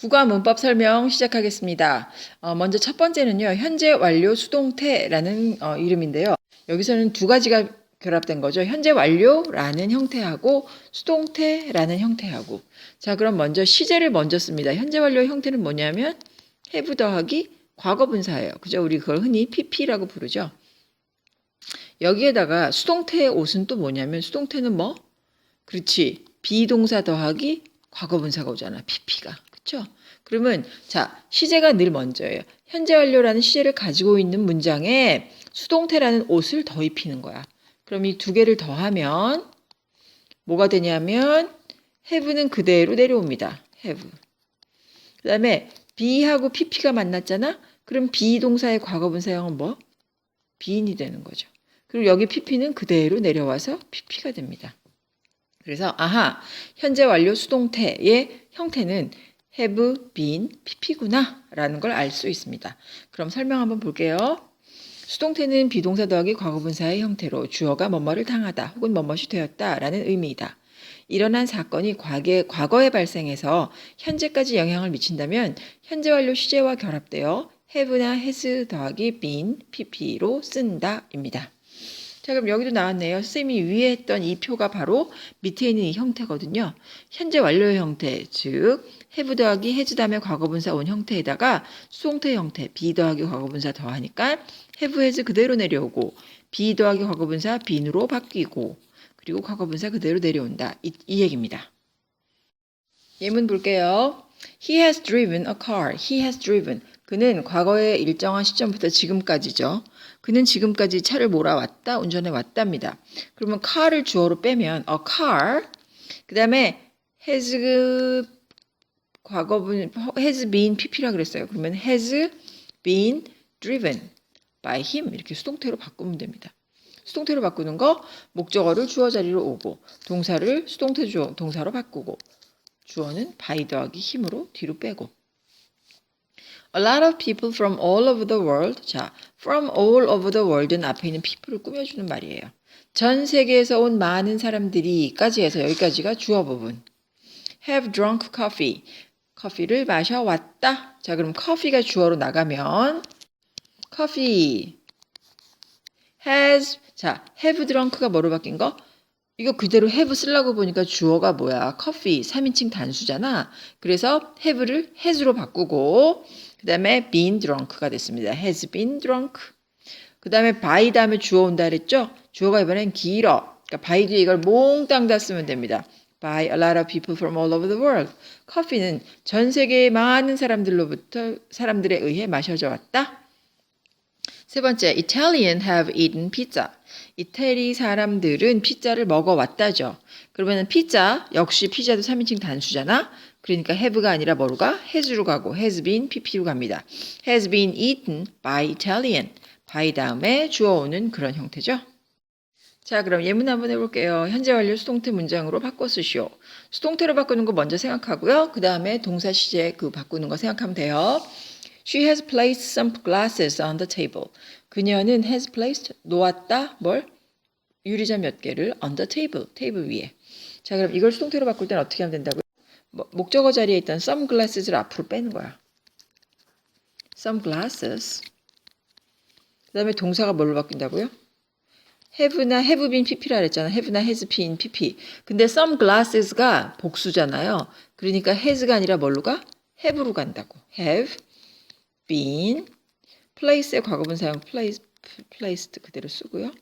국어 문법 설명 시작하겠습니다. 어, 먼저 첫 번째는요, 현재 완료 수동태라는 어, 이름인데요. 여기서는 두 가지가 결합된 거죠. 현재 완료라는 형태하고 수동태라는 형태하고. 자, 그럼 먼저 시제를 먼저 씁니다. 현재 완료 형태는 뭐냐면 have 더하기 과거 분사예요. 그죠? 우리 그걸 흔히 pp라고 부르죠. 여기에다가 수동태의 옷은 또 뭐냐면 수동태는 뭐? 그렇지. 비동사 더하기 과거 분사가 오잖아. pp가. 그렇죠? 그러면 자, 시제가 늘 먼저예요. 현재 완료라는 시제를 가지고 있는 문장에 수동태라는 옷을 더 입히는 거야. 그럼 이 두 개를 더하면 뭐가 되냐면 have는 그대로 내려옵니다. have. 그 다음에 be하고 pp가 만났잖아. 그럼 비동사의 과거 분 사형은 뭐? be인이 되는 거죠. 그리고 여기 pp는 그대로 내려와서 pp가 됩니다. 그래서 아하 현재 완료 수동태의 형태는 have been pp구나 라는 걸 알 수 있습니다. 그럼 설명 한번 볼게요. 수동태는 비동사 더하기 과거분사의 형태로 주어가 뭐뭐를 당하다 혹은 뭐뭇이 되었다 라는 의미이다. 일어난 사건이 과거에, 과거에 발생해서 현재까지 영향을 미친다면 현재 완료 시제와 결합되어 have나 has 더하기 been pp로 쓴다입니다. 자, 그럼 여기도 나왔네요. 선생님이 위에 했던 이 표가 바로 밑에 있는 이 형태거든요. 현재 완료의 형태, 즉 have 더하기 has 다음에 과거분사 온 형태에다가 수동태 형태, be 더하기 과거분사 더하니까 have has 그대로 내려오고 be 더하기 과거분사 been으로 바뀌고 그리고 과거분사 그대로 내려온다. 이, 이 얘기입니다. 예문 볼게요. He has driven a car. He has driven. 그는 과거의 일정한 시점부터 지금까지죠. 그는 지금까지 차를 몰아왔다, 운전해 왔답니다. 그러면 car를 주어로 빼면 a car, 그 다음에 has 과거분 has been pp라 그랬어요. 그러면 has been driven by him 이렇게 수동태로 바꾸면 됩니다. 수동태로 바꾸는 거 목적어를 주어 자리로 오고 동사를 수동태 주어 동사로 바꾸고 주어는 by 더하기 힘으로 뒤로 빼고 A lot of people from all over the world. 자, from all over the world는 앞에 있는 people을 꾸며주는 말이에요. 전 세계에서 온 많은 사람들이까지 해서 여기까지가 주어 부분. have drunk coffee. 커피를 마셔왔다. 자, 그럼 커피가 주어로 나가면 coffee has 자, have drunk가 뭐로 바뀐 거? 이거 그대로 have 쓰려고 보니까 주어가 뭐야? 커피 3인칭 단수잖아. 그래서 have를 has로 바꾸고 그 다음에 been drunk가 됐습니다. has been drunk. 그 다음에 by 다음에 주어 온다 그랬죠? 주어가 이번엔 길어. 그러니까 by 뒤에 이걸 몽땅 다 쓰면 됩니다. By a lot of people from all over the world. 커피는 전 세계의 많은 사람들로부터 사람들에 의해 마셔져 왔다. 세 번째, Italian have eaten pizza. 이태리 사람들은 피자를 먹어 왔다죠. 그러면 피자 역시 피자도 3인칭 단수잖아. 그러니까 have가 아니라 뭐로 가 has로 가고 has been pp로 갑니다. has been eaten by Italian. by 다음에 주어 오는 그런 형태죠. 자, 그럼 예문 한번 해볼게요. 현재 완료 수동태 문장으로 바꿔 쓰시오. 수동태로 바꾸는 거 먼저 생각하고요. 그 다음에 동사 시제 그 바꾸는 거 생각하면 돼요. She has placed some glasses on the table. 그녀는 has placed 놓았다 뭘 유리자 몇 개를 on the table 테이블 위에. 자 그럼 이걸 수동태로 바꿀 때는 어떻게 하면 된다고요? 뭐, 목적어 자리에 있던 some glasses를 앞으로 빼는 거야. some glasses. 그 다음에 동사가 뭘로 바뀐다고요? Have나 have been pp라 그랬잖아. have나 has been pp. 근데 some glasses가 복수잖아요. 그러니까 has가 아니라 뭘로 가? have로 간다고. have been place의 과거분 사용 place, placed 그대로 쓰고요.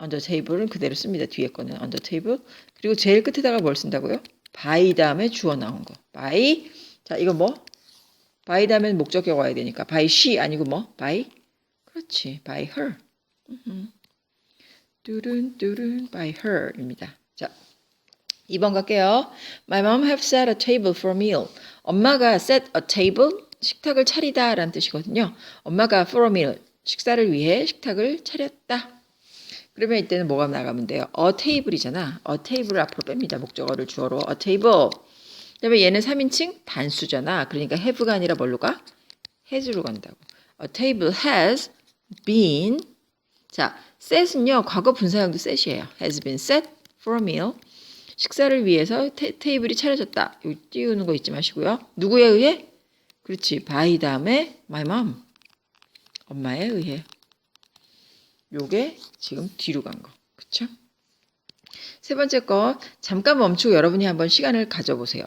under table은 그대로 씁니다. 뒤에 거는 under table. 그리고 제일 끝에다가 뭘 쓴다고요? by 다음에 주어 나온 거. by. 자, 이거 뭐? by 다음에 목적격 와야 되니까 by she 아니고 뭐? by. 그렇지. by her. 뚜른 뚜른 by her입니다. 자, 2번 갈게요. My mom have set a table for meal. 엄마가 set a table 식탁을 차리다 라는 뜻이거든요. 엄마가 for a meal 식사를 위해 식탁을 차렸다. 그러면 이때는 뭐가 나가면 돼요? a table이잖아. a table을 앞으로 뺍니다. 목적어를 주어로 a table. 그다음에 얘는 3인칭 단수잖아. 그러니까 have가 아니라 뭘로 가? has로 간다고. a table has been 자, set은요. 과거 분사형도 set이에요. has been set for a meal. 식사를 위해서 테, 테이블이 차려졌다. 이 띄우는 거 잊지 마시고요. 누구에 의해? 그렇지. by 다음에 my mom. 엄마에 의해. 요게 지금 뒤로 간 거. 그쵸? 세 번째 거 잠깐 멈추고 여러분이 한번 시간을 가져보세요.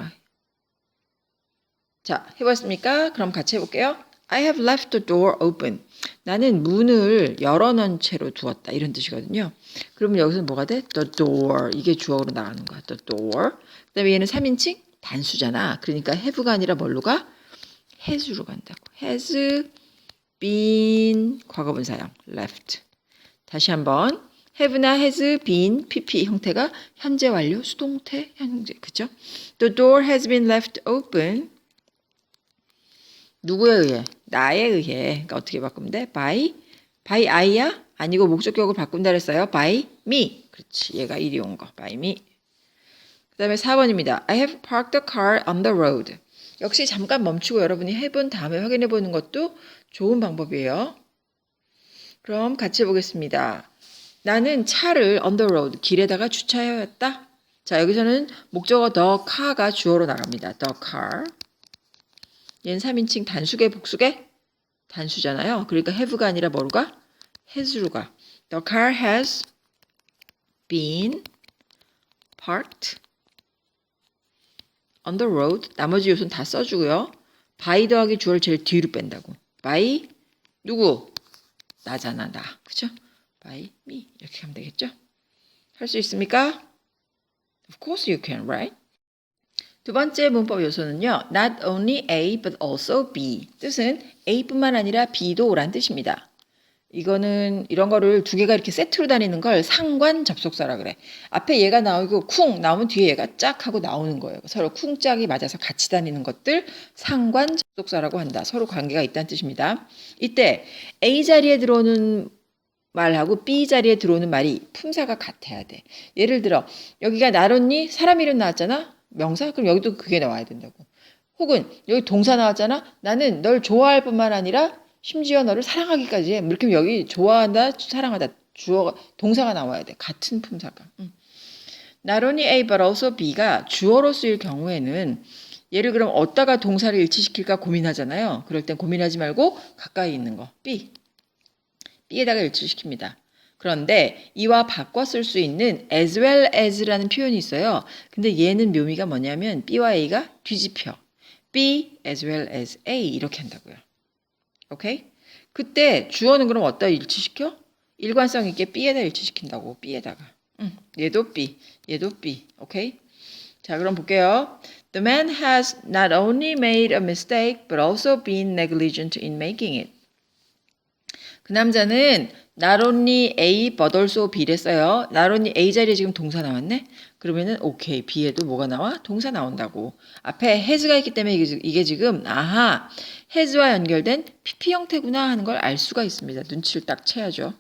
자, 해봤습니까? 그럼 같이 해볼게요. I have left the door open. 나는 문을 열어놓은 채로 두었다. 이런 뜻이거든요. 그러면 여기서는 뭐가 돼? The door. 이게 주어로 나가는 거야. The door. 그 다음에 얘는 3인칭 단수잖아. 그러니까 have가 아니라 뭘로 가? has로 간다고. has been 과거분사형 left. 다시 한번 have나 has been pp 형태가 현재 완료 수동태 현재 그죠? The door has been left open. 누구에 의해? 나에 의해. 그러니까 어떻게 바꾸면 돼? by by I야? 아니고 목적격을 바꾼다 그랬어요. by me. 그렇지. 얘가 이리 온 거. by me. 그 다음에 4번입니다. I have parked the car on the road. 역시 잠깐 멈추고 여러분이 해본 다음에 확인해 보는 것도 좋은 방법이에요. 그럼 같이 해보겠습니다. 나는 차를 on the road 길에다가 주차하였다. 자 여기서는 목적어 the car가 주어로 나갑니다. the car. 얘는 3인칭 단수계 복수계 단수잖아요. 그러니까 have가 아니라 뭐로 가? has로 가. The car has been parked on the road. 나머지 요소는 다 써주고요. by 더하기 주어를 제일 뒤로 뺀다고. by 누구? 나잖아 나. 그죠? by me 이렇게 하면 되겠죠? 할 수 있습니까? Of course you can, right? 두 번째 문법 요소는요. Not only A but also B. 뜻은 A뿐만 아니라 B도 오란 뜻입니다. 이거는 이런 거를 두 개가 이렇게 세트로 다니는 걸 상관 접속사라 그래. 앞에 얘가 나오고 쿵 나오면 뒤에 얘가 짝 하고 나오는 거예요. 서로 쿵 짝이 맞아서 같이 다니는 것들 상관 접속사라고 한다. 서로 관계가 있다는 뜻입니다. 이때 A 자리에 들어오는 말하고 B 자리에 들어오는 말이 품사가 같아야 돼. 예를 들어 여기가 나론니 사람 이름 나왔잖아. 명사? 그럼 여기도 그게 나와야 된다고. 혹은 여기 동사 나왔잖아. 나는 널 좋아할 뿐만 아니라 심지어 너를 사랑하기까지 해. 이렇게 여기 좋아한다, 사랑하다 주어가 동사가 나와야 돼. 같은 품사가. 응. Not only A but also B가 주어로 쓰일 경우에는 얘를 그럼 어디다가 동사를 일치시킬까 고민하잖아요. 그럴 땐 고민하지 말고 가까이 있는 거 B. B에다가 일치시킵니다. 그런데 이와 바꿔 쓸 수 있는 as well as라는 표현이 있어요. 근데 얘는 묘미가 뭐냐면 B와 A가 뒤집혀. B as well as A 이렇게 한다고요. 오케이? 그때 주어는 그럼 어디다 일치시켜? 일관성 있게 B에다 일치시킨다고. B에다가. 응, 얘도 B, 얘도 B. 오케이? 자, 그럼 볼게요. The man has not only made a mistake but also been negligent in making it. 그 남자는 only A also B를 써요. only A 자리에 지금 동사 나왔네? 그러면은 오케이 B에도 뭐가 나와? 동사 나온다고. 앞에 has가 있기 때문에 이게, 지금 아하 has와 연결된 PP 형태구나 하는 걸 알 수가 있습니다. 눈치를 딱 채야죠.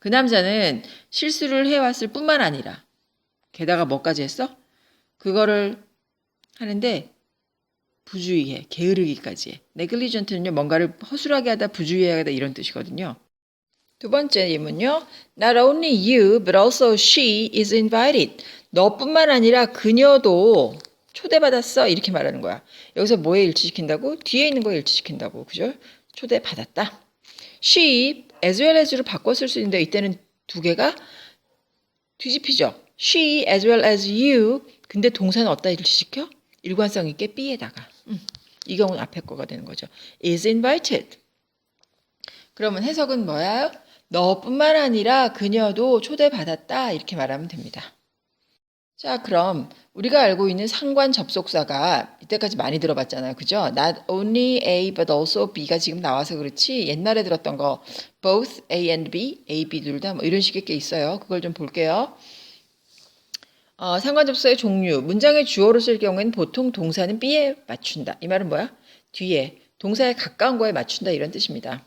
그 남자는 실수를 해왔을 뿐만 아니라 게다가 뭐까지 했어? 그거를 하는데 부주의해, 게으르기까지 해. negligent는요, 뭔가를 허술하게 하다, 부주의하다 이런 뜻이거든요. 두 번째 예문요. Not only you, but also she is invited. 너뿐만 아니라 그녀도 초대받았어. 이렇게 말하는 거야. 여기서 뭐에 일치시킨다고? 뒤에 있는 거에 일치시킨다고. 그죠? 초대받았다. she, as well as로 바꿔 쓸 수 있는데 이때는 두 개가 뒤집히죠. she, as well as you. 근데 동사는 어디다 일치시켜? 일관성 있게 B에다가. 음, 이 경우는 앞에 거가 되는 거죠. is invited. 그러면 해석은 뭐야? 너뿐만 아니라 그녀도 초대받았다. 이렇게 말하면 됩니다. 자, 그럼 우리가 알고 있는 상관 접속사가 이때까지 많이 들어봤잖아요. 그죠? Not only A but also B가 지금 나와서 그렇지 옛날에 들었던 거 both A and B, A, B 둘 다 뭐 이런 식의 게 있어요. 그걸 좀 볼게요. 어, 상관 접속의 종류. 문장의 주어로 쓸 경우에는 보통 동사는 B에 맞춘다. 이 말은 뭐야? 뒤에 동사에 가까운 거에 맞춘다 이런 뜻입니다.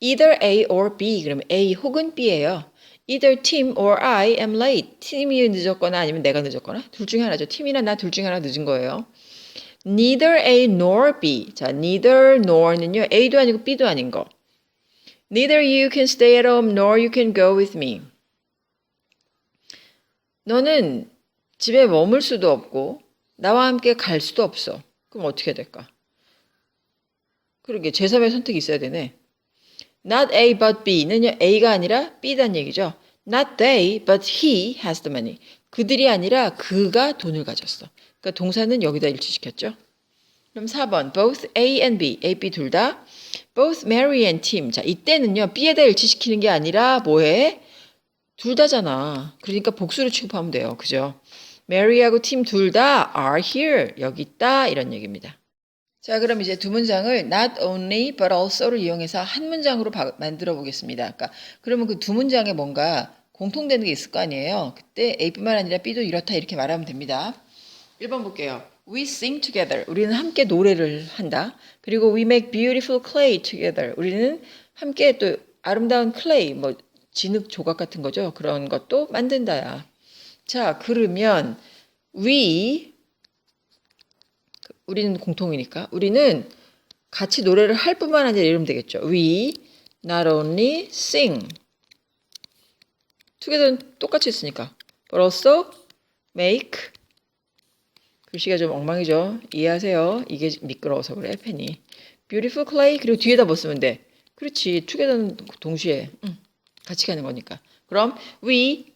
Either A or B 그러면 A 혹은 B예요. Either Tim or I am late. 팀이 늦었거나 아니면 내가 늦었거나 둘 중에 하나죠. 팀이나 나 둘 중에 하나 늦은 거예요. Neither A nor B. 자, neither nor는요. A도 아니고 B도 아닌 거. Neither you can stay at home nor you can go with me. 너는 집에 머물 수도 없고 나와 함께 갈 수도 없어. 그럼 어떻게 될까? 그러게 제3의 선택이 있어야 되네. Not A but B는요. A가 아니라 B단 얘기죠. Not they but he has the money. 그들이 아니라 그가 돈을 가졌어. 그러니까 동사는 여기다 일치시켰죠. 그럼 4번 both A and B, A, B 둘 다 both Mary and Tim. 자, 이때는요. B에다 일치시키는 게 아니라 뭐해? 둘 다잖아. 그러니까 복수로 취급하면 돼요. 그죠? Mary하고 팀 둘 다 are here. 여기 있다. 이런 얘기입니다. 자, 그럼 이제 두 문장을 not only but also를 이용해서 한 문장으로 바- 만들어 보겠습니다. 그러니까 그러면 그 두 문장에 뭔가 공통되는 게 있을 거 아니에요. 그때 A뿐만 아니라 B도 이렇다 이렇게 말하면 됩니다. 1번 볼게요. We sing together. 우리는 함께 노래를 한다. 그리고 we make beautiful clay together. 우리는 함께 또 아름다운 clay, 뭐 진흙 조각 같은 거죠. 그런 것도 만든다야. 자, 그러면 we 우리는 공통이니까 우리는 같이 노래를 할 뿐만 아니라 이러면 되겠죠. We not only sing together는 똑같이 했으니까 but also make 글씨가 좀 엉망이죠. 이해하세요. 이게 미끄러워서 그래 펜이. Beautiful clay 그리고 뒤에다 뭐 쓰면 돼. 그렇지. together는 동시에 응, 같이 가는 거니까. 그럼 we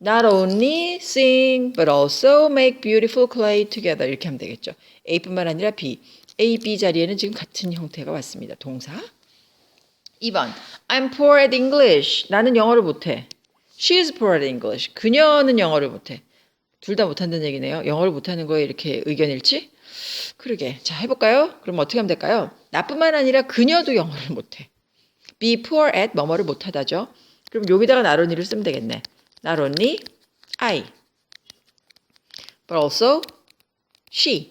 not only sing but also make beautiful clay together 이렇게 하면 되겠죠. A뿐만 아니라 B. A, B 자리에는 지금 같은 형태가 왔습니다. 동사. 2번. I'm poor at English. 나는 영어를 못해. She is poor at English. 그녀는 영어를 못해. 둘 다 못한다는 얘기네요. 영어를 못하는 거에 이렇게 의견 일치? 그러게. 자, 해볼까요? 그럼 어떻게 하면 될까요? 나뿐만 아니라 그녀도 영어를 못해. be poor at 뭐뭐를 못하다죠. 그럼 여기다가 only를 쓰면 되겠네. Not only I, but also she.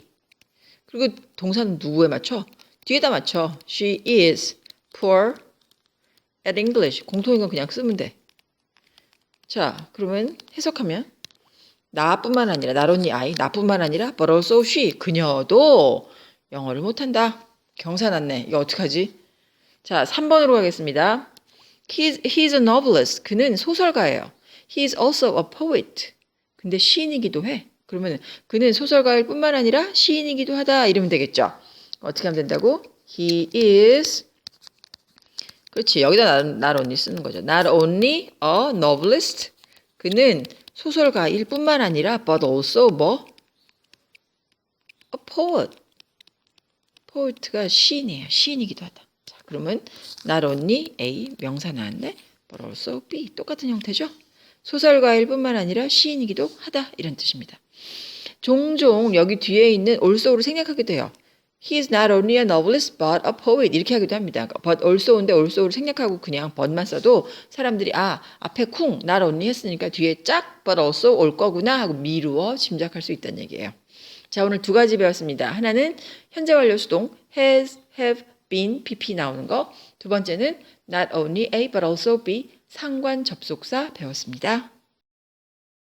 그리고 동사는 누구에 맞춰? 뒤에다 맞춰. She is poor at English. 공통인 건 그냥 쓰면 돼. 자, 그러면 해석하면 나뿐만 아니라 only I, 나뿐만 아니라 but also she. 그녀도 영어를 못한다. 경사 났네. 이거 어떡하지? 자, 3번으로 가겠습니다. He's, he's a novelist. 그는 소설가예요. He's also a poet. 근데 시인이기도 해. 그러면 그는 소설가일 뿐만 아니라 시인이기도 하다 이러면 되겠죠. 어떻게 하면 된다고? He is 그렇지. 여기다 not, not only 쓰는 거죠. Not only a novelist. 그는 소설가일 뿐만 아니라 but also 뭐? a poet. poet가 시인이에요. 시인이기도 하다. 자, 그러면 not only A 명사 나왔네. but also B 똑같은 형태죠. 소설가일 뿐만 아니라 시인이기도 하다 이런 뜻입니다. 종종 여기 뒤에 있는 also를 생략하기도 해요. He is not only a novelist but a poet 이렇게 하기도 합니다. 그러니까 but also인데 also를 생략하고 그냥 but만 써도 사람들이 아 앞에 쿵 not only 했으니까 뒤에 짝 but also 올 거구나 하고 미루어 짐작할 수 있다는 얘기예요. 자 오늘 두 가지 배웠습니다. 하나는 현재 완료 수동 has, have, been, pp 나오는 거. 두 번째는 not only A but also B 상관 접속사 배웠습니다.